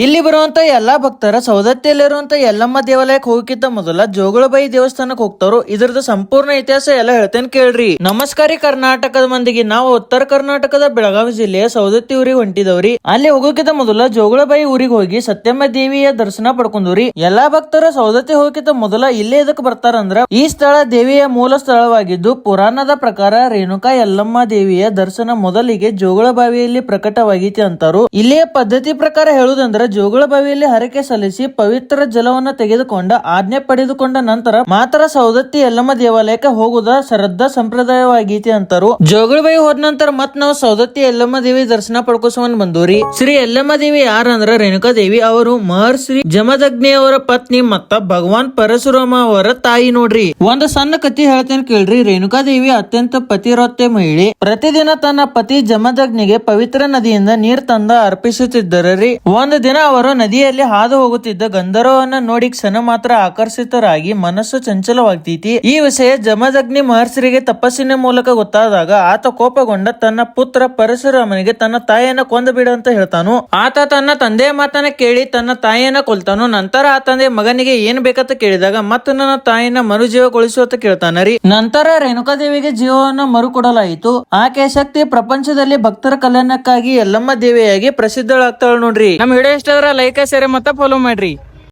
ಇಲ್ಲಿ ಬರುವಂತ ಎಲ್ಲಾ ಭಕ್ತರ ಸೌದತ್ತಿಯಲ್ಲಿರುವಂತ ಯಲ್ಲಮ್ಮ ದೇವಾಲಯಕ್ಕೆ ಹೋಗಕ್ಕಿಂತ ಮೊದಲ ಜೋಗುಳಬಾಯಿ ದೇವಸ್ಥಾನಕ್ಕೆ ಹೋಗ್ತಾರೋ ಇದರದ ಸಂಪೂರ್ಣ ಇತಿಹಾಸ ಎಲ್ಲ ಹೇಳ್ತೇನೆ ಕೇಳ್ರಿ. ನಮಸ್ಕಾರಿ ಕರ್ನಾಟಕದ ಮಂದಿಗೆ ನಾವು ಉತ್ತರ ಕರ್ನಾಟಕದ ಬೆಳಗಾವಿ ಜಿಲ್ಲೆಯ ಸೌದತ್ತಿ ಊರಿಗೆ ಹೊಂಟಿದವ್ರಿ. ಅಲ್ಲಿ ಹೋಗೋಕ್ಕಿಂತ ಮೊದಲ ಜೋಗುಳಬಾಯಿ ಊರಿಗೆ ಹೋಗಿ ಸತ್ಯಮ್ಮ ದೇವಿಯ ದರ್ಶನ ಪಡ್ಕೊಂಡ್ರಿ ಎಲ್ಲಾ ಭಕ್ತರ ಸೌದತ್ತಿ ಹೋಗಕ್ಕಿಂತ ಮೊದಲ ಇಲ್ಲೇ ಇದಕ್ಕೆ ಬರ್ತಾರಂದ್ರ, ಈ ಸ್ಥಳ ದೇವಿಯ ಮೂಲ ಸ್ಥಳವಾಗಿದ್ದು ಪುರಾಣದ ಪ್ರಕಾರ ರೇಣುಕಾ ಯಲ್ಲಮ್ಮ ದೇವಿಯ ದರ್ಶನ ಮೊದಲಿಗೆ ಜೋಗಳಬಾವಿಯಲ್ಲಿ ಪ್ರಕಟವಾಗಿತಿ ಅಂತಾರು. ಇಲ್ಲಿಯ ಪದ್ಧತಿ ಪ್ರಕಾರ ಹೇಳುವುದಂದ್ರ ಜೋಗುಳ ಬಾವಿಯಲ್ಲಿ ಹರಕೆ ಸಲ್ಲಿಸಿ ಪವಿತ್ರ ಜಲವನ್ನ ತೆಗೆದುಕೊಂಡ, ಆಜ್ಞೆ ಪಡೆದುಕೊಂಡ ನಂತರ ಮಾತ್ರ ಸೌದತ್ತಿ ಯಲ್ಲಮ್ಮ ದೇವಾಲಯಕ್ಕೆ ಹೋಗುದ ಶ್ರದ್ಧಾ ಸಂಪ್ರದಾಯವಾಗೈತಿ ಅಂತಾರು. ಜೋಗುಳಬಾಯಿ ಹೋದ ನಂತರ ಮತ್ ನಾವು ಸೌದತ್ತಿ ಯಲ್ಲಮ್ಮ ದೇವಿ ದರ್ಶನ ಪಡ್ಕೋಸವನ್ ಬಂದೂರಿ. ಶ್ರೀ ಯಲ್ಲಮ್ಮ ದೇವಿ ಯಾರಂದ್ರ? ರೇಣುಕಾ ದೇವಿ ಅವರು ಮಹರ್ಷಿ ಜಮದಗ್ನಿ ಅವರ ಪತ್ನಿ ಮತ್ತ ಭಗವಾನ್ ಪರಶುರಾಮ ಅವರ ತಾಯಿ ನೋಡ್ರಿ. ಒಂದು ಸಣ್ಣ ಕತಿ ಹೇಳ್ತೇನೆ ಕೇಳ್ರಿ. ರೇಣುಕಾ ದೇವಿ ಅತ್ಯಂತ ಪತಿರೋತ್ತೆ ಮಹಿಳೆ. ಪ್ರತಿದಿನ ತನ್ನ ಪತಿ ಜಮದಗ್ನಿಗೆ ಪವಿತ್ರ ನದಿಯಿಂದ ನೀರ್ ತಂದ ಅರ್ಪಿಸುತ್ತಿದ್ದರರಿ. ಒಂದು ಅವರು ನದಿಯಲ್ಲಿ ಹಾದು ಹೋಗುತ್ತಿದ್ದ ಗಂಧರ್ವವನ್ನ ನೋಡಿ ಕ್ಷಣ ಮಾತ್ರ ಆಕರ್ಷಿತರಾಗಿ ಮನಸ್ಸು ಚಂಚಲವಾಗ್ತೈತಿ. ಈ ವಿಷಯ ಜಮದಗ್ನಿ ಮಹರ್ಷಿಗೆ ತಪಸ್ಸಿನ ಮೂಲಕ ಗೊತ್ತಾದಾಗ ಆತ ಕೋಪಗೊಂಡ ತನ್ನ ಪುತ್ರ ಪರಶುರಾಮನಿಗೆ ತನ್ನ ತಾಯಿಯನ್ನ ಕೊಂದು ಬಿಡು ಅಂತ ಹೇಳ್ತಾನು. ಆತ ತನ್ನ ತಂದೆಯ ಮಾತನ್ನ ಕೇಳಿ ತನ್ನ ತಾಯಿಯನ್ನ ಕೊಲ್ತಾನು. ನಂತರ ಆ ತಂದೆ ಮಗನಿಗೆ ಏನ್ ಬೇಕಂತ ಕೇಳಿದಾಗ ಮತ್ತ ನನ್ನ ತಾಯಿನ ಮರುಜೀವಗೊಳಿಸುವಂತ ಕೇಳ್ತಾನರಿ ನಂತರ ರೇಣುಕಾದೇವಿಗೆ ಜೀವವನ್ನ ಮರುಕೊಡಲಾಯಿತು. ಆಕೆ ಶಕ್ತಿ ಪ್ರಪಂಚದಲ್ಲಿ ಭಕ್ತರ ಕಲ್ಯಾಣಕ್ಕಾಗಿ ಎಲ್ಲಮ್ಮ ದೇವಿಯಾಗಿ ಪ್ರಸಿದ್ಧಳಾಗ್ತಾಳ ನೋಡ್ರಿ. ನಮ್ ಇಷ್ಟ ಲೈಕ್ ಶೇರ್ ಮತ್ತೆ ಫಾಲೋ ಮಾಡ್ರಿ